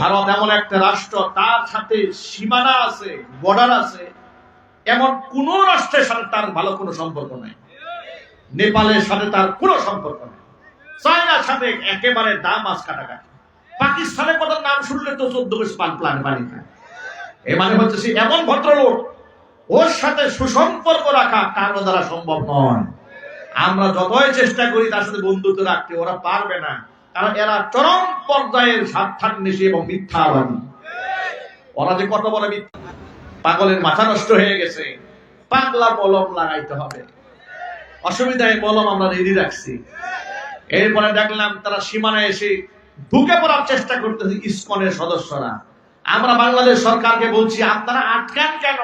ভারত এমন একটা রাষ্ট্র, তার সাথে সীমানা আছে বর্ডার আছে। এমন কোন রাষ্ট্রের সাথে তার ভালো কোনো সম্পর্ক নাই। নেপালের সাথে তার কোনো সম্পর্ক নেই। চায়নার সাথে একেবারে দাম আজ কাটাকাটি। পাকিস্তানের কথা নাম শুনলে তো চোদ্দ বছর পান প্লান পানি খায় এ মানে হচ্ছে সে এমন ভদ্রলোক, ওর সাথে সুসম্পর্ক রাখা কারও দ্বারা সম্ভব নয়। আমরা যতই চেষ্টা করি তার সাথে বন্ধুত্ব রাখতে, ওরা পারবে না। কারণ এরা চরম পর্যায়ের স্বার্থান্বেষী এবং মিথ্যাবাদী। ওরা যে কত বড় মিথ্যা। পাগলের মাথা নষ্ট হয়ে গেছে। পাগলা মলম লাগাইতে হবে। অসুবিধায় মলম আমরা রেডি রাখছি। এরপরে দেখলাম তারা সীমানায় এসে ঢুকে পড়ার চেষ্টা করতেছে ইসকনের সদস্যরা। আমরা বাংলাদেশ সরকারকে বলছি, আপনারা আটকান কেন?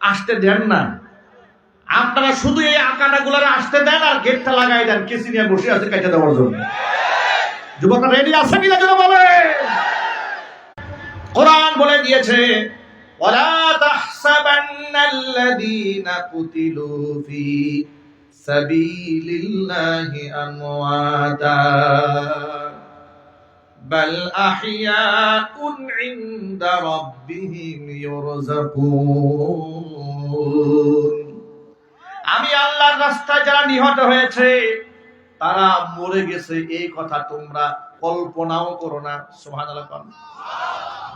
আসতে দেন না। আপনারা শুধু এই আকাটা গুলারে আসতে দেন আর গেটটা লাগাই দেন, কেসি নিয়ে বসে আছে কেটে দেওয়ার জন্য। যুবকরা রেডি আছে কিনা যেন বলে কোরআন বলে দিয়েছে ولا تحسبن الذين قتلوا في سبيل الله أمواتا بل أحياء عند ربهم يرزقون আমি আল্লাহর রাস্তায় যারা নিহত হয়েছে তারা মরে গেছে, এই কথা তোমরা কল্পনাও করো না কোন।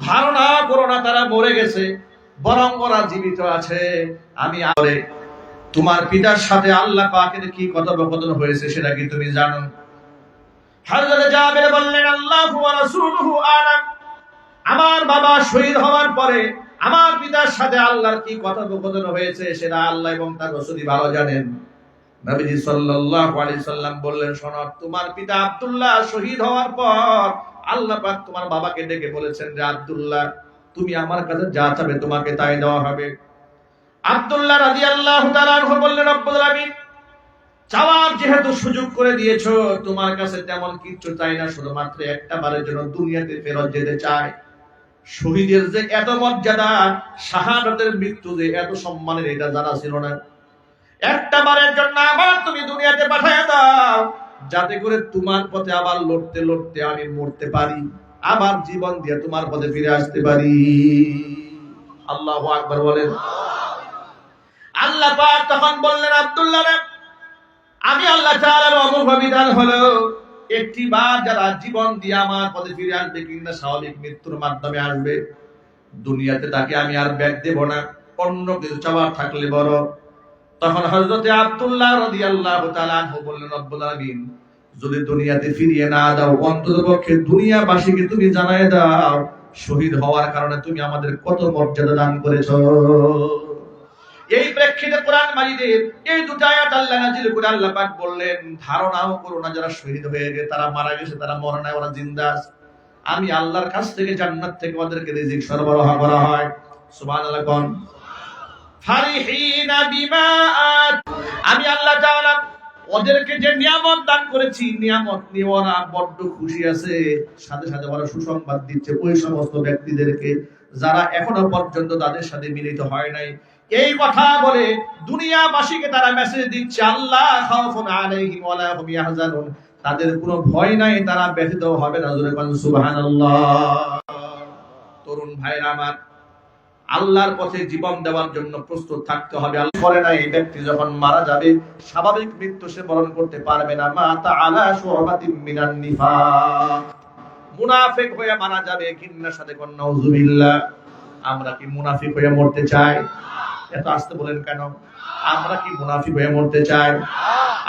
ধারণা করো না তারা মরে গেছে, বরং ওরা জীবিত আছে। আমি আরে তোমার পিতার সাথে আল্লাহ পাকের কি কথোপকথন হয়েছে সেটা কি তুমি জানো? আমার বাবা শহীদ হওয়ার পরে আমার পিতার সাথে আল্লাহর কি কথোপকথন হয়েছে সেটা আল্লাহ এবং তার রাসূলই ভালো জানেন। নবীজি সাল্লাল্লাহু আলাইহি সাল্লাম বললেন, শোনো, তোমার পিতা আব্দুল্লাহ শহীদ হওয়ার পর আল্লাহ পাক তোমার বাবাকে ডেকে বলেছেন যে, আব্দুল্লাহ, তুমি আমার কাছে যা চাবে তোমাকে তাই দেওয়া হবে। আব্দুল্লাহ রাদিয়াল্লাহু তাআলা বললেন, রব্বুল আলামিন, চাওয়ার যেহেতু সুযোগ করে দিয়েছ, তোমার কাছে তেমন কিচ্ছু চাই না, শুধুমাত্র একটা বারের জন্য দুনিয়াতে ফেরত যেতে চাই। শহীদের যে এত মর্যাদা, শাহাদাতের মৃত্যু যে এত সম্মানের, এটা জানা ছিল না। একটা বারের জন্য আবার তুমি দুনিয়াতে পাঠায় দাও। যাতে করে তোমার পথে আবার লড়তে লড়তে আমি মরতে পারি আবার জীবন দিয়ে তোমার পথে ফিরে আসতে পারি। আল্লাহ আকবার বলেন। আল্লাহ তখন বললেন, আব্দুল্লাহ আমি আল্লাহ তাআলার অমোঘ বিধান হলো একটি বার যারা জীবন দিয়ে আমার পথে ফিরে আসবে কিংবা স্বাভাবিক মৃত্যুর মাধ্যমে আসবে, দুনিয়াতে তাকে আমি আর ব্যাগ দেব না, অন্য কিছু চাওয়ার থাকলে বড়। তখন হযরতে আব্দুল্লাহ তাআলা আনহু বললেন, রব্বুল আলামিন, যদি দুনিয়াতে ফিরিয়ে না দাও অন্ততপক্ষে দুনিয়াবাসীকে তুমি জানায় দাও, শহীদ হওয়ার কারণে তুমি আমাদের কত মর্যাদা দান করেছ। এই প্রেক্ষিতে কোরআন মাজিদের এই দুটো আয়াত আল্লাহ নাজিল করে আল্লাহ পাক বললেন, ধারণাও করো না যারা শহীদ হয়ে গেছে, তারা মারা গেছে, তারা মরে নাই, ওরা জিন্দা আমি আল্লাহর কাছ থেকে জান্নাত থেকে ওদেরকে রিজিক সরবরাহ করা হয়। সুবহানাল্লাহ, কোন? আমি আল্লাহ তাআলা ওদেরকে যে নিয়ামত দান করেছি, নিয়ামত নিয়ে বড্ড খুশি আছে। সাথে সাথে ওরা সুসংবাদ দিচ্ছে ওই সমস্ত ব্যক্তিদেরকে যারা এখনও পর্যন্ত তাদের সাথে মিলিত হয় নাই। এই কথা বলে দুনিয়াবাসীকে তারা মেসেজ দিচ্ছে, আল্লাহ খাউফুন আলাইহিম ওয়ালা হুম ইয়াহজানুন। তাদের কোনো ভয় নাই, তারা ব্যথিত হবে না। জোরে সুবহানাল্লাহ। তরুণ ভাইরা আমার আল্লাহর পথে জীবন দেওয়ার জন্য প্রস্তুত থাকতে হবে। বলে না এই ব্যক্তি যখন মারা যাবে, স্বাভাবিক মৃত্যু সে বরণ করতে পারবে না। মা তাআলা শুরবাতিন মিনান নিফাক মুনাফিক হয়ে মারা যাবে কিন্নার সাথে কোন নাউজুবিল্লাহ। আমরা কি মুনাফিক হয়ে মরতে চাই? এত আসতে বলেন কেন? আমরা কি মুনাফিক হয়ে মরতে চাই?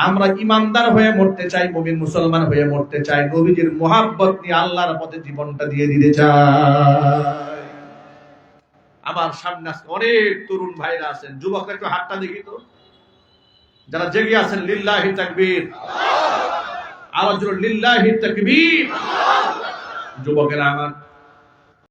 আমরা ইমানদার হয়ে মরতে চাই, মুমিন মুসলমান হয়ে মরতে চাই। নবীজির মোহাব্বত নিয়ে আল্লাহর পথে জীবনটা দিয়ে দিতে চাই। আমার সামনে আজকে অনেক তরুণ ভাইরা আছেন। যুবকরা একটু হাতটা দেখি তো। যারা জেগে আছেন লিল্লাহি তাকবীর। আওয়াজ লিল্লাহি তাকবীর। যুবকেরা আমার